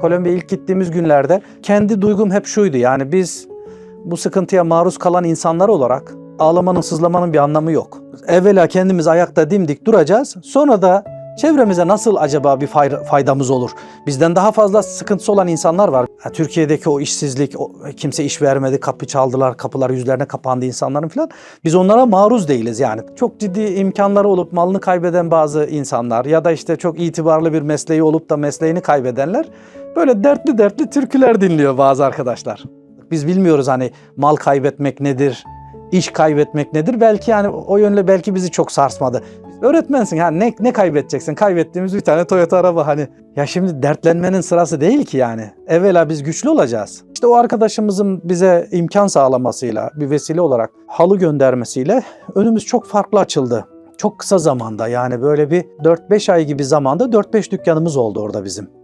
Kolombiya ilk gittiğimiz günlerde kendi duygum hep şuydu. Yani biz bu sıkıntıya maruz kalan insanlar olarak ağlamanın, sızlamanın bir anlamı yok. Evvela kendimiz ayakta dimdik duracağız. Sonra da çevremize nasıl acaba bir fay- faydamız olur? Bizden daha fazla sıkıntısı olan insanlar var. Türkiye'deki o işsizlik, kimse iş vermedi, kapı çaldılar, kapılar yüzlerine kapandı insanların falan. Biz onlara maruz değiliz yani. Çok ciddi imkanları olup malını kaybeden bazı insanlar ya da işte çok itibarlı bir mesleği olup da mesleğini kaybedenler böyle dertli dertli türküler dinliyor bazı arkadaşlar. Biz bilmiyoruz hani mal kaybetmek nedir, iş kaybetmek nedir. Belki yani o yönle belki bizi çok sarsmadı. Öğretmensin yani ne, ne kaybedeceksin? Kaybettiğimiz bir tane Toyota araba hani. Ya şimdi dertlenmenin sırası değil ki yani. Evvela biz güçlü olacağız. İşte o arkadaşımızın bize imkan sağlamasıyla, bir vesile olarak halı göndermesiyle önümüz çok farklı açıldı. Çok kısa zamanda yani böyle bir 4-5 ay gibi zamanda 4-5 dükkanımız oldu orada bizim.